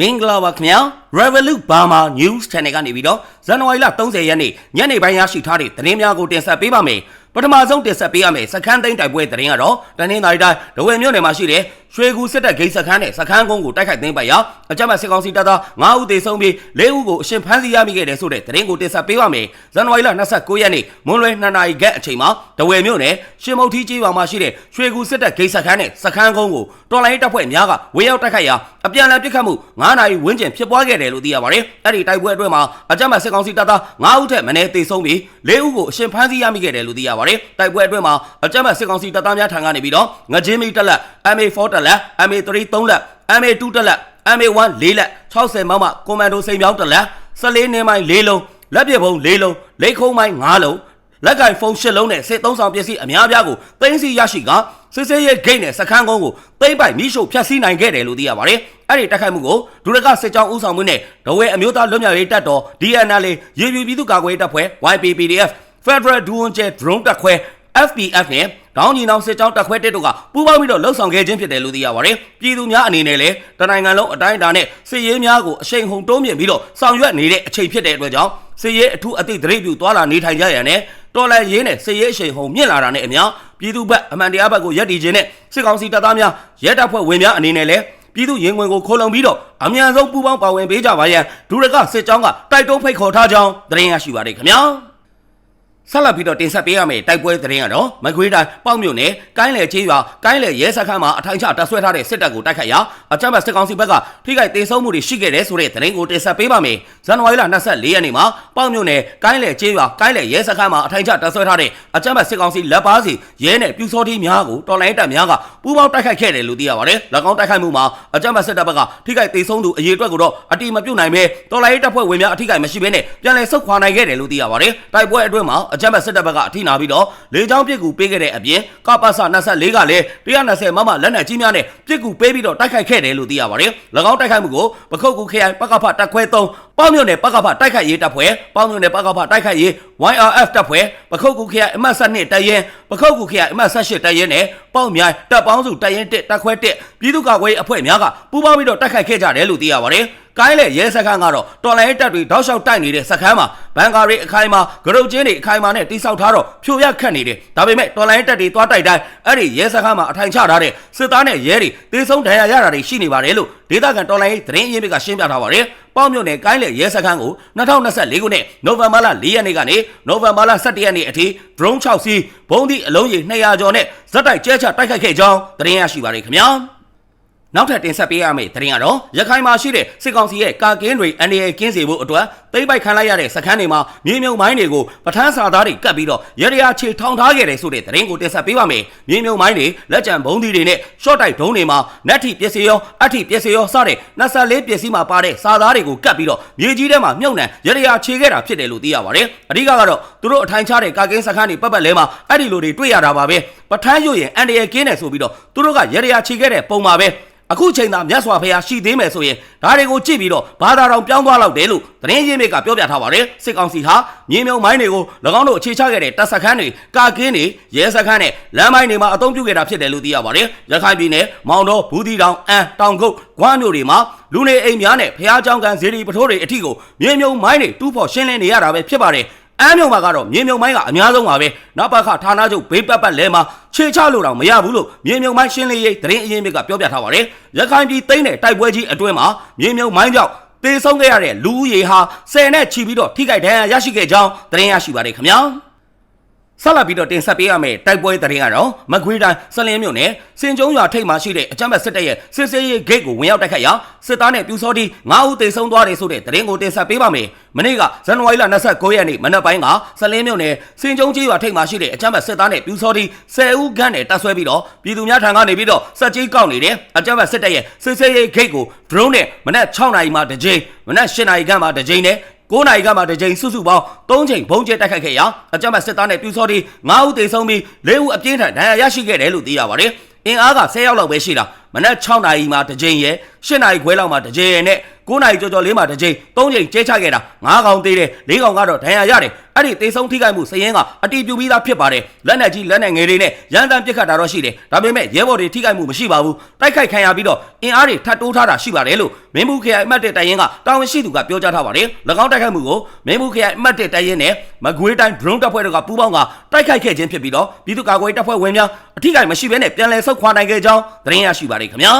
မင်္ဂလာပါခင်ဗျာ Revolut Burma News Channel ကနေပြီးတော့ဇန်နဝါရီလ30ရက်နေ့ညနေပိုင်းရရှိထားတဲ့သတင်းများကိုတင်ဆက်ပေးပါမယ်ပထမဆုံးတင်ဆက်ပေးရမယ်စခန်းသိမ်းတိုက်ပွဲသတင်းကတော့တနင်္သာရီတိုင်းဒဝယ်မြို့နယ်မှာရှိတဲ့ ရွှေကူစစ်တပ်ဂိတ်စခန်းနဲ့စခန်းကုန်းကိုတိုက်ခိုက်သိမ်းပိုက်ရာအကြမ်းဖက်စစ်ကောင်စီတပ်သား9ဦးသေဆုံးပြီး4ဦးကိုအရှင်ဖမ်းဆီးရမိခဲ့တယ်ဆိုတဲ့သတင်းကိုတင်ဆက်ပေးပါမယ်ဇန်နဝါရီလ29ရက်နေ့မွန်းလွဲ2နာရီခန့်အချိန်မှာဒဝယ်မြို့နယ်ရှင်မုတ်ထီးကြီးရွာမှာရှိတဲ့ရွှေကူစစ်တပ်ဂိတ်စခန်းနဲ့စခန်းကုန်းကိုတော်လိုင်းတပ်ဖွဲ့များကဝေရောက်တိုက်ခိုက်ရာအပြန်အလှန်ပစ်ခတ်မှု9နာရီဝန်းကျင်ဖြစ်ပွားခဲ့တယ်လို့သိရပါတယ်အဲ့ဒီတိုက်ပွဲအတွင်းမှာအကြမ်းဖက်စစ်ကောင်စီတပ်သား9ဦးထက်မနည်းသေဆုံးပြီး4ဦးကိုအရှင်ဖမ်းဆီးရမိခဲ့တယ်လို့သိရပါတယ်တိုက်ပွဲအတွင်းမှာအကြမ်းဖက်စစ်ကောင်စီတပ်သားများထံကနေပြီးတော့ငကြင်းမီတက်လက် MA4 တက်လက် MA3 3လက် MA2 တက်လက် MA1 4လက်60မမကွန်မန်ဒိုစိန်ပြောင်းတက်လက်14နေမိုင်4လုံးလက်ပစ်ဘုံ4လုံးလက်ခုံးမိုင်5လုံးလက်ကင်ဖုန်း၈လုံးနဲ့စစ်သုံးဆောင်ပစ္စည်းအများပြားကိုတင်းစီရရှိကစစ်စေးရဲ့ဂိတ်နဲ့စခန်းကုန်းကိုသိမ့်ပိုက်မိရှုဖျက်ဆီးနိုင်ခဲ့တယ်လို့သိရပါတယ်။အဲ့ဒီတိုက်ခိုက်မှုကိုဒုရကစစ်ကြောင်းဦးဆောင်မှုနဲ့ဒဝဲအမျိုးသားလွတ်မြောက်ရေးတပ်တော် DNL ရေပြူပြည်သူ့ကာကွယ်ရေးတပ်ဖွဲ့ YPPDF Federal Drone Jet Drone တပ်ခွဲ FPF နဲ့ဒေါင်းညီနောင်စစ်ကြောင်းတပ်ခွဲတက်တို့ကပူးပေါင်းပြီးတော့လှုပ်ဆောင်ခဲ့ခြင်းဖြစ်တယ်လို့သိရပါတယ်။ပြည်သူများအနေနဲ့လည်းတနိုင်ငံလုံးအတိုင်းအတာနဲ့စစ်ရေးများကိုအရှိန်ဟုန်တိုးမြင့်ပြီးတော့ဆောင်ရွက်နေတဲ့အချိန်ဖြစ်တဲ့အတွက်ကြောင့်စစ်ရေးအထူးအသိဒရိပ်ပြုသွားလာနေထိုင်ကြရန်နဲ့တော်လန်ရေးနဲ့စစ်ရေးအရှိန်ဟုန်မြင့်လာတာနဲ့အမျှပြည်သူ့ဘက်အမှန်တရားဘက်ကိုယက်တီခြင်းနဲ့စစ်ကောင်စီတပ်သားများရဲတပ်ဖွဲ့ဝင်များအနေနဲ့လည်းပြည်သူရင်ဝင်ကိုခိုးလုံပြီးတော့အမြန်ဆုံးပူးပေါင်းပါဝင်ပေးကြပါရန်ဒုရကစစ်ကြောင်းကတိုက်တွန်းဖိတ်ခေါ်ထားကြောင်းသတင်းရရှိပါတယ်ခင်ဗျာ။ ဆက်လက်ပြီးတော့တင်ဆက်ပေးရမယ့်တိုက်ပွဲသတင်းကတော့မကွေးတိုင်းပေါ့မြို့နယ်ကိုင်းလေချေးရွာကိုင်းလေရဲစခန်းမှာအထိုင်ချတပ်ဆွဲထားတဲ့စစ်တပ်ကိုတိုက်ခိုက်ရာအကြမ်းဖက်စစ်ကောင်စီဘက်ကထိခိုက်ဒေဆုံးမှုတွေရှိခဲ့တယ်ဆိုတဲ့သတင်းကိုတင်ဆက်ပေးပါမယ်။ဇန်နဝါရီလ24ရက်နေ့မှာပေါ့မြို့နယ်ကိုင်းလေချေးရွာကိုင်းလေရဲစခန်းမှာအထိုင်ချတပ်ဆွဲထားတဲ့အကြမ်းဖက်စစ်ကောင်စီလက်ပါစီရဲနဲ့ပြူစောတိများကိုတော်လိုင်းတပ်များကပူးပေါင်းတိုက်ခိုက်ခဲ့တယ်လို့သိရပါတယ်။၎င်းတိုက်ခိုက်မှုမှာအကြမ်းဖက်စစ်တပ်ဘက်ကထိခိုက်ဒေဆုံးသူအရေအတွက်ကိုတော့အတိမပြုတ်နိုင်ပဲတော်လိုင်းတပ်ဖွဲ့ဝင်များအထိခိုက်မရှိဘဲနဲ့ပြန်လည်ဆုတ်ခွာနိုင်ခဲ့တယ်လို့သိရပါတယ်။တိုက်ပွဲအတွင်းမှာအကြမ်းဖက်စစ်တပ်ဘက်ကအထိနာပြီးတော့လေကြောင်းပစ်ကူပေးခဲ့တဲ့အပြင်ကပ္ပစ24ကလည်း120မမလက်နက်ကြီးများနဲ့ပစ်ကူပေးပြီးတော့တိုက်ခိုက်ခဲ့တယ်လို့သိရပါတယ်။၎င်းတိုက်ခိုက်မှုကိုပခုတ်ကူခရိုင်ပကဖတက်ခွဲ3 ပေါင်းမြို့နယ်ပကဖတိုက်ခိုက်ရေးတပ်ဖွဲ့ပေါင်းမြို့နယ်ပကဖတိုက်ခိုက်ရေး YRF တပ်ဖွဲ့ပခုတ်ကူခရိုင်အမှတ်7တပ်ရင်းပခုတ်ကူခရိုင်အမှတ်18တပ်ရင်းနဲ့ပေါင်းမြိုင်တပ်ပေါင်းစုတပ်ရင်း1တပ်ခွဲ1ပြည်သူ့ကာကွယ်ရေးအဖွဲ့များကပူးပေါင်းပြီးတော့တိုက်ခိုက်ခဲ့ကြတယ်လို့သိရပါတယ်။ကိုင်းလေရဲစခန်းကတော့တော်လိုင်းတပ်တွေတောက်လျှောက်တိုက်နေတဲ့စခန်းမှာဘန်ကာရီအခိုင်မှာဂရုတ်ချင်းတွေအခိုင်မှာနဲ့တိစောက်ထားတော့ဖြိုရခတ်နေတယ်ဒါပေမဲ့တော်လိုင်းတပ်တွေသွားတိုက်တိုင်းအဲ့ဒီရဲစခန်းမှာအထိုင်ချထားတဲ့စစ်သားနဲ့ရဲတွေတေဆုံးဒဏ်ရာရတာတွေရှိနေပါတယ်လို့ဒေသခံတော်လိုင်းသတင်းအရင်းမြစ်ကရှင်းပြထားပါတယ် ပေါင်းမြို့နယ်ကိုင်းလေရဲစခန်းကို2024ခုနှစ်နိုဝင်ဘာလ4ရက်နေ့ကနေနိုဝင်ဘာလ17ရက်နေ့အထိ drone 6စီးဘုံသီးအလုံးကြီး200ကျော်နဲ့ဇက်တိုက်ကျဲချတိုက်ခိုက်ခဲ့ကြောင်းသတင်းရရှိပါတယ်ခင်ဗျာနောက်ထပ်တင်ဆက်ပေးရမယ့်သတင်းကတော့ရခိုင်မှာရှိတဲ့စစ်ကောင်စီရဲ့ကာကင်းတွေအန်ဒီရဲ့ကင်းစီဖို့အတွက် သိမ့်ပိုက်ခံလိုက်ရတဲ့စခန်းတွေမှာမြေမြုံမိုင်းတွေကိုပထန်းစာသားတွေကပ်ပြီးတော့ရရချေထောင်ထားခဲ့တယ်ဆိုတဲ့သတင်းကိုတင်ဆက်ပေးပါမယ်။မြေမြုံမိုင်းတွေလက်ကျန်ဘုံဒီတွေနဲ့ရှော့တိုက်ဒုံးတွေမှာနက်ထီပစ္စည်းရောအထီပစ္စည်းရောစတဲ့24ပစ္စည်းမှာပါတဲ့စာသားတွေကိုကပ်ပြီးတော့မြေကြီးထဲမှာမြုံနှံရရချေခဲ့တာဖြစ်တယ်လို့သိရပါတယ်။အဓိကကတော့သူတို့အထိုင်ချတဲ့ကာကင်းစခန်းတွေပတ်ပတ်လဲမှာအဲ့ဒီလိုတွေတွေ့ရတာပါပဲ။ပထန်းရွရင်အန်ဒီရဲ့ကင်းတယ်ဆိုပြီးတော့သူတို့ကရရချေခဲ့တဲ့ပုံပါပဲ။အခုချိန်သာမြတ်စွာဘုရားရှိသေးမယ်ဆိုရင်ဒါတွေကိုကြည့်ပြီးတော့ဘာသာတော်ပြောင်းသွားလောက်တယ်လို့ သတင်းရင်းမြစ်ကပြောပြထားပါတယ်စစ်ကောင်စီဟာမြေမြုံမိုင်းတွေကို၎င်းတို့အခြေချခဲ့တဲ့တပ်စခန်းတွေကာကင်းတွေရဲစခန်းနဲ့လမ်းမိုင်းတွေမှာအသုံးပြုခဲ့တာဖြစ်တယ်လို့သိရပါတယ်ရခိုင်ပြည်နယ်မောင်တော်ဘူးတီတောင်အန်တောင်ကုတ်ဂွမ်းမြို့တွေမှာလူနေအိမ်များနဲ့ဖျားချောင်းကန်ဇေဒီပထိုးတွေအထိကိုမြေမြုံမိုင်းတွေတူးဖော်ရှင်းလင်းနေရတာပဲဖြစ်ပါတယ်အမ်းမြုံမှာကတော့မြေမြုံမိုင်းကအများဆုံးပါပဲနောက်ပါခဌာနချုပ်ဘေးပတ်ပတ်လဲမှာခြေချလို့တော့မရဘူးလို့မြေမြုံမိုင်းရှင်းလင်းရေးသတင်းအရင်းမြစ်ကပြောပြထားပါတယ်ရခိုင်ပြည်သိမ်းတဲ့တိုက်ပွဲကြီးအတွင်းမှာမြေမြုံမိုင်းကြောင့် တေဆုံးခဲ့ရတဲ့လူဦးရေဟာဆယ်နဲ့ချီပြီးတော့ထိခိုက်ဒဏ်ရာရရှိခဲ့ကြောင်းသတင်းရရှိပါတယ်ခင်ဗျာ ဆက်လက်ပြီးတော့တင်ဆက်ပေးရမယ့်တိုက်ပွဲသတင်းကတော့မကွေးတိုင်းစလင်းမြို့နယ်စင်ကျုံရွာထိပ်မှာရှိတဲ့အကြမ်းဖက်စစ်တပ်ရဲ့စစ်စေးရေးဂိတ်ကိုဝင်ရောက်တိုက်ခိုက်ရာစစ်သားနဲ့ပြူစောတိ9ဦးသေဆုံးသွားတယ်ဆိုတဲ့သတင်းကိုတင်ဆက်ပေးပါမယ်။မနေ့ကဇန်နဝါရီလ29ရက်နေ့မနက်ပိုင်းကစလင်းမြို့နယ်စင်ကျုံကြီးရွာထိပ်မှာရှိတဲ့အကြမ်းဖက်စစ်သားနဲ့ပြူစောတိ10ဦးခန့်နဲ့တပ်ဆွဲပြီးတော့ပြည်သူများထံကနေပြီးတော့စက်ကြီးကောက်နေတဲ့အကြမ်းဖက်စစ်တပ်ရဲ့စစ်စေးရေးဂိတ်ကို drone နဲ့မနက်6နာရီမှတစ်ကြိမ်မနက်8နာရီခန့်မှတစ်ကြိမ်နဲ့ 9နိုင်ကမှတစ်ကြိမ်စုစုပေါင်း3ချိန်ဘုံကျဲတိုက်ခိုက်ခဲ့ရာအကြမ်းဖက်စစ်သားနဲ့ပြူစောတိ9ဦးသေဆုံးပြီး4ဦးအပြင်းထန်ဒဏ်ရာရရှိခဲ့တယ်လို့သိရပါတယ်။အင်အားက10ရောက်လောက်ပဲရှိတာမနက်6နာရီမှတစ်ကြိမ်ရဲ့8နာရီခွဲလောက်မှတစ်ကြိမ်ရဲ့နဲ့9နာရီကျော်ကျော်လေးမှတစ်ကြိမ်3ကြိမ်ကျဲချခဲ့တာ9កောင်သေးတယ်4កောင်ကတော့ဒဏ်ရာရတယ် အဲ့ဒီတေဆုံးထိခိုက်မှုစည်ရင်ကအတီးပြူပြီးသားဖြစ်ပါတယ်လက်နက်ကြီးလက်နက်ငယ်တွေနဲ့ရန်တမ်းပစ်ခတ်တာတော့ရှိတယ်ဒါပေမဲ့ရဲဘော်တွေထိခိုက်မှုမရှိပါဘူးတိုက်ခိုက်ခံရပြီးတော့အင်အားတွေထပ်တိုးထားတာရှိပါတယ်လို့မင်းဘူးခရိုင်အမှတ်1တိုင်ရင်ကတာဝန်ရှိသူကပြောကြားထားပါတယ်၎င်းတိုက်ခိုက်မှုကိုမင်းဘူးခရိုင်အမှတ်1တိုင်ရင်နဲ့မကွေးတိုင်း drone တပ်ဖွဲ့တို့ကပူးပေါင်းကတိုက်ခိုက်ခဲ့ခြင်းဖြစ်ပြီးတော့ပြည်သူ့ကာကွယ်တပ်ဖွဲ့ဝင်များအထိခိုက်မရှိဘဲနဲ့ပြန်လည်ဆုတ်ခွာနိုင်ခဲ့ကြောင်းသတင်းရရှိပါတယ်ခင်ဗျာ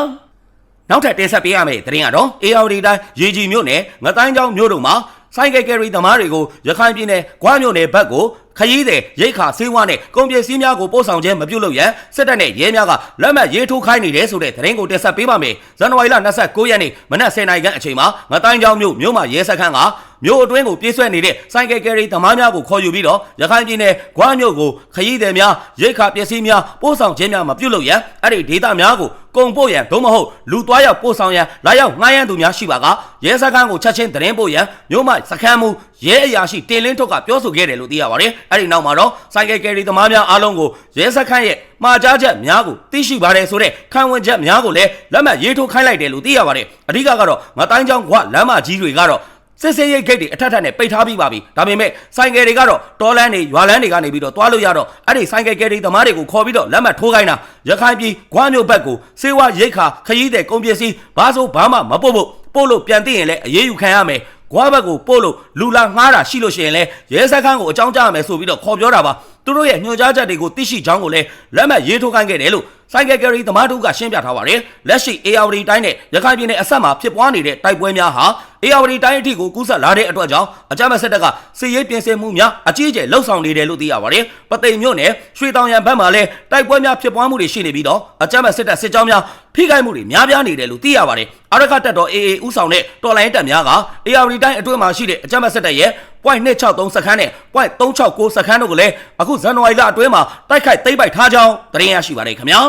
နောက်ထပ်တင်ဆက်ပေးရမယ့်သတင်းကတော့ AR တိုင်းရေကြီးမြို့နယ်ငတိုင်းကျောင်းမြို့တို့မှာ ဆိုင်ကယ်ကယ်ရီသမားတွေကိုရခိုင်ပြည်နယ်ဂွားမြို့နယ်ဘက်ကို ခရီးသည်ရိတ်ခါဆေးဝါးနဲ့ကုန်ပစ္စည်းများကိုပို့ဆောင်ခြင်းမပြုလုပ်ရန်စစ်တပ်နဲ့ရဲများကလက်မှတ်ရေးထိုးခိုင်းနေတယ်ဆိုတဲ့သတင်းကိုတင်ဆက်ပေးပါမယ်။ဇန်နဝါရီလ29ရက်နေ့မနက်10:00နာရီခန့်အချိန်မှာငတိုင်းကျောင်းမြို့မြို့မှာရဲစခန်းကမြို့အတွင်းကိုပြေးဆွဲနေတဲ့ဆိုင်ကယ်ကယ်ရီသမားများကိုခေါ်ယူပြီးတော့ရခိုင်ပြည်နယ်ဂွားမြို့ကိုခရီးသည်များရိတ်ခါပစ္စည်းများပို့ဆောင်ခြင်းများမပြုလုပ်ရန်အဲ့ဒီဒေသများကိုကုန်ပို့ရန်သို့မဟုတ်လူသွားရောက်ပို့ဆောင်ရန်လာရောက်ငှားရမ်းသူများရှိပါကရဲစခန်းကိုချက်ချင်းသတင်းပို့ရန်မြို့မှစခန်းမူရဲအရာရှိတင်လင်းထုတ်ကပြောဆိုခဲ့တယ်လို့သိရပါတယ်အဲ့ဒီနောက်မှာတော့ဆိုင်ကယ်ကယ်ရီသမားများအားလုံးကိုရဲစခန်းရဲ့မှာကြားချက်များကိုသိရှိပါတယ်ဆိုတဲ့ခံဝန်ချက်များကိုလည်းလက်မှတ်ရေးထိုးခိုင်းလိုက်တယ်လို့သိရပါတယ်အဓိကကတော့ငတိုင်းချောင်းကွာလမ်းမကြီးတွေကတော့စစ်စေးရိတ်ဂိတ်တွေအထက်ထက်နဲ့ပိတ်ထားပြီးပါပြီဒါပေမဲ့ဆိုင်ကယ်တွေကတော့တော်လန်းတွေရွာလန်းတွေကနေပြီးတော့တွားလို့ရတော့အဲ့ဒီဆိုင်ကယ်ကယ်တွေသမားတွေကိုခေါ်ပြီးတော့လက်မှတ်ထိုးခိုင်းတာရခိုင်ပြည်ဂွားမြို့ဘက်ကိုစေဝါရိတ်ခါခရီးတဲ့ကုန်ပစ္စည်းဘာဆိုဘာမှမပို့ဖို့ပို့လို့ပြန်သိရင်လည်းအရေးယူခံရမယ် ဂွားဘက်ကိုပို့လို့လူလာငှားတာရှိလို့ရှိရင်လည်းရဲစခန်းကိုအကြောင်းကြားရမယ်ဆိုပြီးတော့ခေါ်ပြောတာပါသူတို့ရဲ့ညွှန်ကြားချက်တွေကိုသိရှိကြောင်းကိုလည်းလက်မှတ်ရေးထိုးခိုင်းခဲ့တယ်လို့ဆိုင်ကယ်ကယ်ရီသမားတို့ကရှင်းပြထားပါတယ်လက်ရှိ AR တိုင်းနဲ့ရခိုင်ပြည်နယ်အဆက်မှာဖြစ်ပွားနေတဲ့တိုက်ပွဲများဟာ AR တိုင်းအထိကိုကူးဆက်လာတဲ့အတွက်ကြောင့်အကြမ်းဖက်စစ်တပ်ကစစ်ရေးပြင်ဆင်မှုများအကြီးအကျယ်လှုပ်ဆောင်နေတယ်လို့သိရပါတယ်ပသိမ်မြို့နယ်ရွှေတောင်ရံဘက်မှာလည်းတိုက်ပွဲများဖြစ်ပွားမှုတွေရှိနေပြီးတော့အကြမ်းဖက်စစ်တပ်စစ်ကြောင်းများဖိခိုက်မှုတွေများပြားနေတယ်လို့သိရပါတယ်အရခတ်တပ်တော် AA ဥဆောင်တဲ့တော်လိုင်းတပ်များက AR တိုင်းအတွင်းမှာရှိတဲ့အကြမ်းဖက်စစ်တပ်ရဲ့ point 263စခန်းနဲ့ point 369စခန်းတို့ကိုလည်းအခုဇန်နဝါရီလအတွင်းမှာတိုက်ခိုက်သိမ်းပိုက်ထားကြောင်းသတင်းရရှိပါတယ်ခင်ဗျာ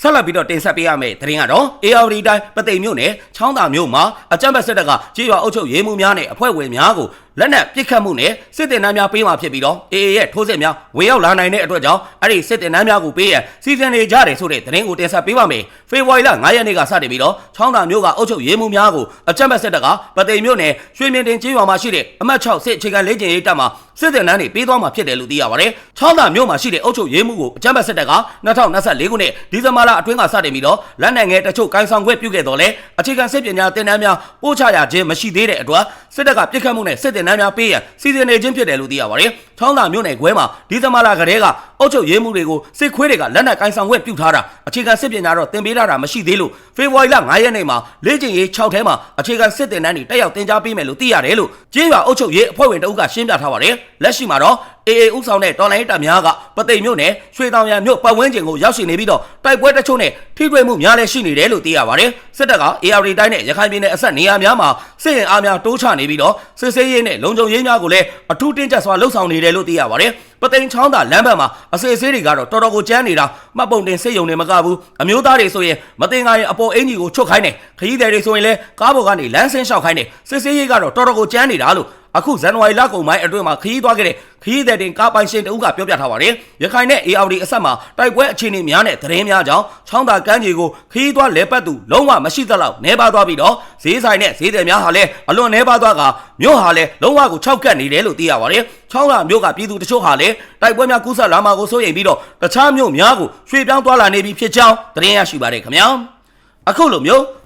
ဆက်လက်ပြီးတော့တင်ဆက်ပေးရမယ့်သတင်းကတော့ AR တိုင်းပသိမ်မြို့နယ်ချောင်းသာမြို့မှာအကြမ်းဖက်စစ်တပ်ကကြေးရွာအုပ်ချုပ်ရေးမှုများနဲ့အဖွဲ့ဝင်များကိုလက်နက်ပစ်ခတ်မှုနဲ့စစ်တင်နှမ်းများပေးမှဖြစ်ပြီးတော့ AA ရဲ့ထိုးစစ်များဝင်ရောက်လာနိုင်တဲ့အတွက်ကြောင့်အဲ့ဒီစစ်တင်နှမ်းများကိုပေးရန်စီစဉ်နေကြတယ်ဆိုတဲ့သတင်းကိုတင်ဆက်ပေးပါမယ်။ဖေဖော်ဝါရီလ9ရက်နေ့ကစတင်ပြီးတော့ချောင်းသာမြို့ကအုပ်ချုပ်ရေးမှုများကိုအကြမ်းဖက်စစ်တပ်ကပသိမ်မြို့နယ်ရွှေမြင့်တင်ကြေးရွာမှာရှိတဲ့အမှတ်6စစ်အခြေခံလေ့ကျင့်ရေးတပ်မှာစစ်တင်နှမ်းတွေပေးသွားမှာဖြစ်တယ်လို့သိရပါတယ်။ချောင်းသာမြို့မှာရှိတဲ့အုပ်ချုပ်ရေးမှုကိုအကြမ်းဖက်စစ်တပ်က2024ခုနှစ်ဒီဇင်ဘာလအတွင်းကစတင်ပြီးတော့လက်နက်ငယ်တချို့ကိုင်ဆောင်ခွင့်ပြုခဲ့တော်လဲအခြေခံစစ်ပညာတင်တန်းများပို့ချရခြင်းမရှိသေးတဲ့အတွက်စစ်တပ်ကပြစ်ခတ်မှုနဲ့စစ်တင်တန်းများပေးရန်စီစဉ်နေခြင်းဖြစ်တယ်လို့သိရပါတယ်။ချောင်းသာမြို့နယ်ခွဲမှာဒီဇင်ဘာလကတည်းကအုပ်ချုပ်ရေးမှုတွေကိုစစ်ခွေးတွေကလက်နက်ကိုင်ဆောင်ခွင့်ပြုထားတာအခြေခံစစ်ပညာတော့တင်ပေးထားတာမရှိသေးလို့ဖေဖော်ဝါရီလ9ရက်နေ့မှာလေ့ကျင့်ရေး6ထဲမှာအခြေခံစစ်တင်တန်းတွေတက်ရောက်တင် जा ပေးမယ်လို့သိရတယ်လို့ကျေးရွာအုပ်ချုပ်ရေးအဖွဲ့ဝင်တအုပ်ကရှင်းပြထားပါတယ်။လက်ရှိမှာတော့ AA ဥဆောင်တဲ့တော်လိုင်းတပ်များကပသိမ်မြို့နယ်ရွှေတောင်ရံမြို့ပတ်ဝန်းကျင်ကိုရောက်ရှိနေပြီးတော့တိုက်ပွဲတချို့နဲ့ထိတွေ့မှုများလည်းရှိနေတယ်လို့သိရပါတယ်။စစ်တပ်က AR တိုင်းနဲ့ရခိုင်ပြည်နယ်အဆက်နေရာများမှာစစ်ရင်အားများတိုးချနေပြီးတော့စစ်ဆေးရေးနဲ့လုံခြုံရေးများကိုလည်းအထူးတင်းကျပ်စွာလှုပ်ဆောင်နေတယ်လို့သိရပါတယ်။ပသိမ်ချောင်းသာလမ်းဘက်မှာအစစ်အဆေးတွေကတော့တော်တော်ကိုကျန်းနေတာမှတ်ပုံတင်စစ်ရုံတွေမကဘူးအမျိုးသားတွေဆိုရင်မတင်ကားရင်အပေါ်အင်ကြီးကိုချွတ်ခိုင်းတယ်ခရီးသည်တွေဆိုရင်လည်းကားပေါ်ကနေလမ်းဆင်းလျှောက်ခိုင်းတယ်စစ်ဆေးရေးကတော့တော်တော်ကိုကျန်းနေတာလို့ အခုဇန်နဝါရီလကုန်ပိုင်းအတွင်းမှာခရီးသွားခဲ့တဲ့ခရီးသည်တင်ကားပိုင်ရှင်တဦးကပြောပြထားပါတယ်။ရခိုင်နဲ့ ARD အဆက်မှာတိုက်ပွဲအခြေအနေများနဲ့သတင်းများကြောင့်ချောင်းသာကမ်းခြေကိုခရီးသွားလဲပတ်သူလုံးဝမရှိသလောက်နှဲပါသွားပြီးတော့ဈေးဆိုင်နဲ့ဈေးသည်များဟာလည်းအလွန်နှဲပါသွားကမြို့ဟာလည်းလုံးဝကိုခြောက်ကပ်နေတယ်လို့သိရပါတယ်။ချောင်းသာမြို့ကပြည်သူတချို့ဟာလည်းတိုက်ပွဲများကူးဆက်လာမှာကိုစိုးရိမ်ပြီးတော့တခြားမြို့များကိုရွှေ့ပြောင်းသွားလာနေပြီဖြစ်ကြောင်းသတင်းရရှိပါတယ်ခင်ဗျာ။အခုလိုမျိုး